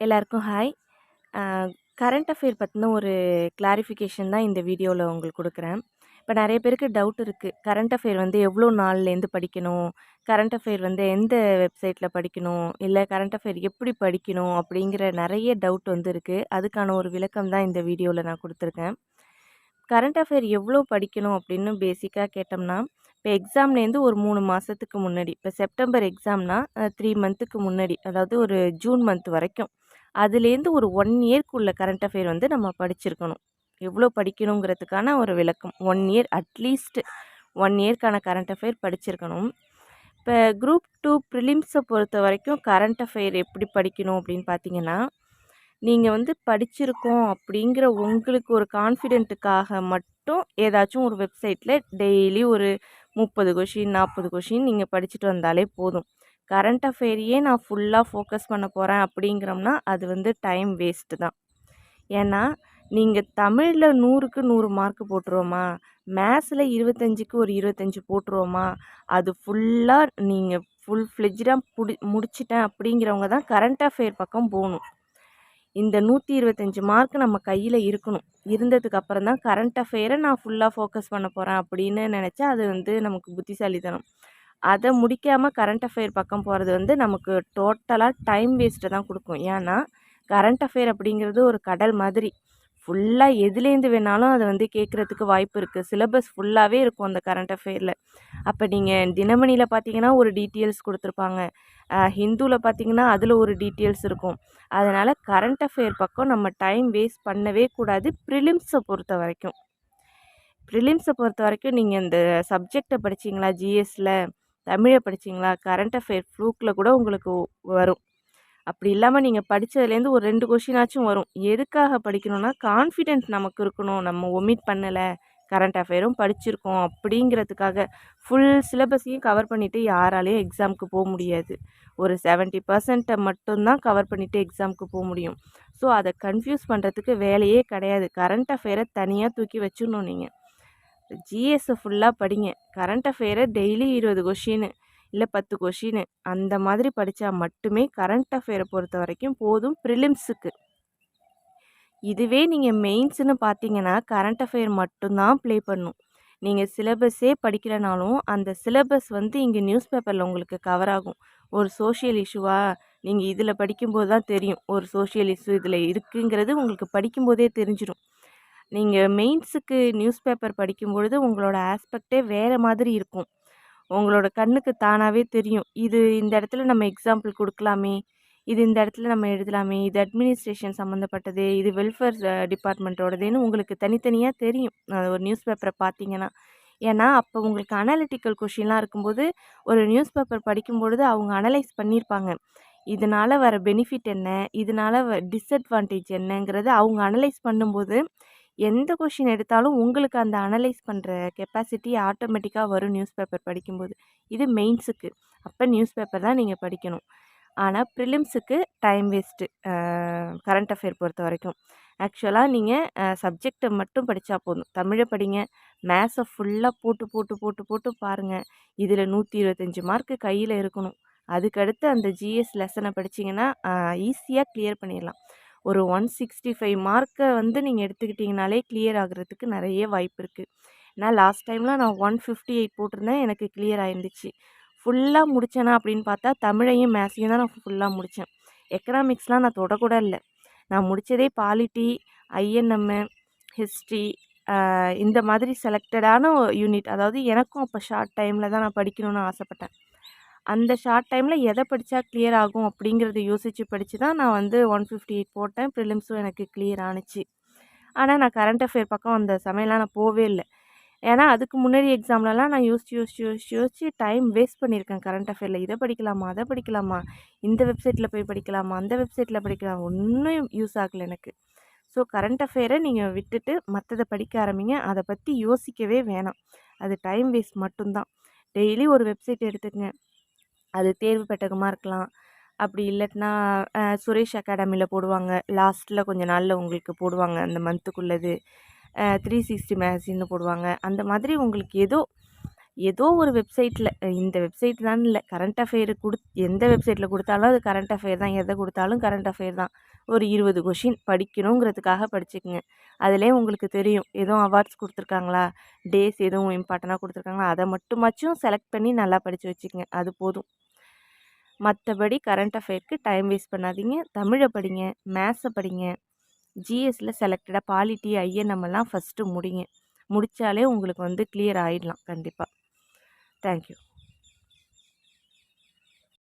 எல்லாருக்கும் hi current affair பற்றின ஒரு கிளாரிஃபிகேஷன் தான் இந்த வீடியோவில் உங்களுக்கு கொடுக்குறேன். இப்போ நிறைய பேருக்கு டவுட் இருக்குது கரண்ட் அஃபேர் வந்து எவ்வளோ நாள்லேருந்து படிக்கணும்? கரண்ட் அஃபேர் வந்து எந்த வெப்சைட்டில் படிக்கணும்? இல்லை கரண்ட் அஃபேர் எப்படி படிக்கணும்? அப்படிங்கிற நிறைய டவுட் வந்து இருக்குது அதுக்கான ஒரு விளக்கம் தான் இந்த வீடியோவில் நான் கொடுத்துருக்கேன். கரண்ட் அஃபேர் எவ்வளோ படிக்கணும் அப்படின்னு பேசிக்காக கேட்டோம்னா இப்போ எக்ஸாம்லேருந்து ஒரு மூணு மாதத்துக்கு முன்னாடி இப்போ செப்டம்பர் எக்ஸாம்னா த்ரீ மந்த்துக்கு முன்னாடி அதாவது ஒரு ஜூன் மந்த் வரைக்கும் அதுலேருந்து ஒரு ஒன் இயர்க்குள்ள கரண்ட் அஃபேர் வந்து நம்ம படிச்சிருக்கணும். எவ்வளோ படிக்கணுங்கிறதுக்கான ஒரு விளக்கம். One year at least one இயர்க்கான current affair படிச்சிருக்கணும். இப்போ குரூப் டூ ப்ரிலிம்ஸை பொறுத்த வரைக்கும் கரண்ட் அஃபேர் எப்படி படிக்கணும் அப்படின்னு பார்த்தீங்கன்னா நீங்கள் வந்து படிச்சிருக்கோம் அப்படிங்கிற உங்களுக்கு ஒரு கான்ஃபிடென்ட்டுக்காக மட்டும் ஏதாச்சும் ஒரு வெப்சைட்டில் டெய்லி ஒரு முப்பது கொஷின் நாற்பது கொஷின் நீங்கள் படிச்சுட்டு வந்தாலே போதும். கரண்ட் அஃபேரையே நான் ஃபுல்லாக ஃபோக்கஸ் பண்ண போகிறேன் அப்படிங்கிறோம்னா அது வந்து டைம் வேஸ்ட்டு தான். ஏன்னா நீங்கள் தமிழில் நூறுக்கு நூறு மார்க் போட்டுருவோமா? மேத்ஸில் இருபத்தஞ்சிக்கு ஒரு இருபத்தஞ்சி போட்டுருவோமா? அது ஃபுல்லாக நீங்கள் ஃபுல் ஃப்ளெஜ்டாக புடி முடிச்சிட்டேன் அப்படிங்கிறவங்க தான் கரண்ட் அஃபேர் பக்கம் போகணும். இந்த நூற்றி இருபத்தஞ்சி மார்க் நம்ம கையில் இருக்கணும். இருந்ததுக்கு அப்புறம் தான் கரண்ட் அஃபேரை நான் ஃபுல்லாக ஃபோக்கஸ் பண்ண போகிறேன் அப்படின்னு நினச்சா அது வந்து நமக்கு புத்திசாலித்தனம். அதை முடிக்காமல் கரண்ட் அஃபேர் பக்கம் போகிறது வந்து நமக்கு டோட்டலாக டைம் வேஸ்ட்டை தான் கொடுக்கும். ஏன்னா கரண்ட் அஃபேர் அப்படிங்கிறது ஒரு கடல் மாதிரி. ஃபுல்லாக எதுலேருந்து வேணாலும் அதை வந்து கேட்குறதுக்கு வாய்ப்பு இருக்குது சிலபஸ் ஃபுல்லாகவே இருக்கும் அந்த கரண்ட் அஃபேரில். அப்போ நீங்கள் தினமணியில் பார்த்தீங்கன்னா ஒரு டீட்டெயில்ஸ் கொடுத்துருப்பாங்க. ஹிந்துவில் பார்த்தீங்கன்னா அதில் ஒரு டீட்டெயில்ஸ் இருக்கும். அதனால் கரண்ட் அஃபேர் பக்கம் நம்ம டைம் வேஸ்ட் பண்ணவே கூடாது ப்ரிலிம்ஸை பொறுத்த வரைக்கும். ப்ரிலிம்ஸை பொறுத்த வரைக்கும் நீங்கள் இந்த சப்ஜெக்டை படிச்சிங்களா? ஜிஎஸ்சில் தமிழை படிச்சிங்களா? கரண்ட் அஃபேர் ஃப்ளூக்கில் கூட உங்களுக்கு வரும். அப்படி இல்லாமல் நீங்கள் படித்ததுலேருந்து ஒரு ரெண்டு கொஷினாச்சும் வரும். எதுக்காக படிக்கணும்னா கான்ஃபிடென்ட் நமக்கு இருக்கணும். நம்ம ஒமிட் பண்ணலை. கரண்ட் அஃபேரும் படிச்சிருக்கோம் அப்படிங்கிறதுக்காக ஃபுல் சிலபஸையும் கவர் பண்ணிவிட்டு யாராலையும் எக்ஸாமுக்கு போக முடியாது. ஒரு செவன்ட்டி பர்சன்ட்டை மட்டும்தான் கவர் பண்ணிவிட்டு எக்ஸாமுக்கு போக முடியும். ஸோ அதை கன்ஃபியூஸ் பண்ணுறதுக்கு வேலையே கிடையாது. கரண்ட் அஃபேரை தனியாக தூக்கி வச்சிடணும் நீங்கள் ஜிஎஸ்ஸை ஃபுல்லாக படிங்க. கரண்ட் அஃபேரை டெய்லி இருபது கொஷின்னு இல்லை பத்து கொஷின்னு அந்த மாதிரி படித்தா மட்டுமே கரண்ட் அஃபேரை பொறுத்த வரைக்கும் போதும் ப்ரிலிம்ஸுக்கு இதுவே நீங்கள் மெயின்ஸுன்னு பார்த்தீங்கன்னா கரண்ட் அஃபேர் மட்டும்தான் ப்ளே பண்ணும். நீங்கள் சிலபஸே படிக்கிறனாலும் அந்த சிலபஸ் வந்து இங்கே நியூஸ் பேப்பரில் உங்களுக்கு கவர் ஆகும். ஒரு சோஷியல் இஷ்யூவாக நீங்கள் இதில் படிக்கும்போது தான் தெரியும். ஒரு சோஷியல் இஷ்யூ இதில் இருக்குங்கிறது உங்களுக்கு படிக்கும்போதே தெரிஞ்சிடும் நீங்கள் மெயின்ஸுக்கு நியூஸ் பேப்பர் படிக்கும்பொழுது உங்களோட ஆஸ்பெக்டே வேறு மாதிரி இருக்கும். உங்களோட கண்ணுக்கு தானாகவே தெரியும். இது இந்த இடத்துல நம்ம எக்ஸாம்பிள் கொடுக்கலாமே இது இந்த இடத்துல நம்ம எழுதலாமே இது அட்மினிஸ்ட்ரேஷன் சம்மந்தப்பட்டது இது வெல்ஃபேர் டிபார்ட்மெண்ட்டோடதுன்னு உங்களுக்கு தனித்தனியாக தெரியும். ஒரு நியூஸ் பேப்பரை பார்த்தீங்கன்னா. ஏன்னா அப்போ உங்களுக்கு அனாலிட்டிக்கல் கொஷின்லாம் இருக்கும்போது ஒரு நியூஸ் பேப்பர் படிக்கும்பொழுது அவங்க அனலைஸ் பண்ணியிருப்பாங்க. இதனால் வர பெனிஃபிட் என்ன? இதனால் டிஸ்அட்வான்டேஜ் என்னங்கிறத அவங்க அனலைஸ் பண்ணும்போது எந்த கொஷின் எடுத்தாலும் உங்களுக்கு அந்த அனலைஸ் பண்ணுற கெப்பாசிட்டி ஆட்டோமேட்டிக்காக வரும் நியூஸ் பேப்பர் படிக்கும்போது. இது மெயின்ஸுக்கு. அப்போ நியூஸ் பேப்பர் தான் நீங்கள் படிக்கணும். ஆனால் ப்ரிலிம்ஸுக்கு டைம் வேஸ்ட்டு. கரண்ட் அஃபேர் பொறுத்த வரைக்கும். ஆக்சுவலாக நீங்கள் சப்ஜெக்டை மட்டும் படித்தா போதும். தமிழை படிங்க. மேத்ஸை ஃபுல்லாக போட்டு போட்டு போட்டு போட்டு பாருங்கள் இதில் நூற்றி இருபத்தஞ்சி மார்க்கு கையில் இருக்கணும். அதுக்கடுத்து அந்த ஜிஎஸ் லெசனை படிச்சிங்கன்னா ஈஸியாக கிளியர் பண்ணிடலாம். ஒரு ஒன் சிக்ஸ்டி ஃபைவ் மார்க்கை வந்து நீங்கள் எடுத்துக்கிட்டிங்கனாலே கிளியர் ஆகிறதுக்கு நிறைய வாய்ப்பு இருக்குது நான் லாஸ்ட் டைம்லாம் நான் ஒன் ஃபிஃப்டி எயிட் போட்டிருந்தேன் எனக்கு கிளியர் ஆயிருந்துச்சு. ஃபுல்லாக முடித்தேனா அப்படின்னு பார்த்தா தமிழையும் மேத்ஸையும் தான் நான் ஃபுல்லாக முடித்தேன் எக்கனாமிக்ஸ்லாம் நான் தொடக்கூட இல்லை. நான் முடித்ததே பாலிட்டி ஐஎன்எம்மு ஹிஸ்ட்ரி இந்த மாதிரி செலக்டடான யூனிட். அதாவது எனக்கும் அப்போ ஷார்ட் டைமில் தான் நான் படிக்கணும்னு ஆசைப்பட்டேன். அந்த ஷார்ட் டைமில் எதை படித்தா கிளியர் ஆகும் அப்படிங்கிறத யோசித்து படித்து தான் நான் வந்து ஒன் ஃபிஃப்டி எயிட் போட்டேன் ப்ரிலிம்ஸும் எனக்கு கிளியர் ஆணுச்சு ஆனால் நான் கரண்ட் அஃபேர் பக்கம் அந்த சமையலாம் நான் போவே இல்லை. ஏன்னா அதுக்கு முன்னாடி எக்ஸாம்லலாம் நான் யோசிச்சு யோசிச்சு யோசிச்சு யோசிச்சு டைம் வேஸ்ட் பண்ணியிருக்கேன் கரண்ட் அஃபேரில் இதை படிக்கலாமா அதை படிக்கலாமா இந்த வெப்சைட்டில் போய் படிக்கலாமா அந்த வெப்சைட்டில் படிக்கலாம். ஒன்றும் யூஸ் ஆகலை எனக்கு. ஸோ கரண்ட் அஃபேரை நீங்கள் விட்டுட்டு மற்றதை படிக்க ஆரம்பிங்க. அதை பற்றி யோசிக்கவே வேணாம். அது டைம் வேஸ்ட் மட்டும்தான். டெய்லி ஒரு வெப்சைட் எடுத்துக்கங்க. அது தேர்வு பெட்டகமாக இருக்கலாம். அப்படி இல்லாட்டினா சுரேஷ் அகாடமியில் போடுவாங்க. லாஸ்ட்டில் கொஞ்சம் நாளில் உங்களுக்கு போடுவாங்க அந்த மந்த்துக்குள்ளது. த்ரீ சிக்ஸ்டி மேகசின்னு போடுவாங்க. அந்த மாதிரி உங்களுக்கு ஏதோ ஏதோ ஒரு வெப்சைட்டில் இந்த வெப்சைட் தான் இல்லை. கரண்ட் அஃபேர் கொடு எந்த வெப்சைட்டில் கொடுத்தாலும் அது கரண்ட் அஃபேர் தான். எதை கொடுத்தாலும் கரண்ட் அஃபேர் தான். ஒரு இருபது கொஷின் படிக்கணுங்கிறதுக்காக படிச்சுக்குங்க. அதிலே உங்களுக்கு தெரியும். எதுவும் அவார்ட்ஸ் கொடுத்துருக்காங்களா? டேஸ் எதுவும் இம்பார்ட்டண்ட்டாக கொடுத்துருக்காங்களா? அதை மட்டுமாச்சும் செலக்ட் பண்ணி நல்லா படித்து வச்சுக்கோங்க. அது போதும். மற்றபடி கரண்ட் அஃபேருக்கு டைம் வேஸ்ட் பண்ணாதீங்க. தமிழை படிங்க மேத்ஸை படிங்க. ஜிஎஸ்சில் செலக்டடாக பாலிட்டி ஐஎன்எம்எல்லாம் ஃபஸ்ட்டு முடிங்க. முடித்தாலே உங்களுக்கு வந்து கிளியர் ஆகிடலாம் கண்டிப்பாக தேங்க்யூ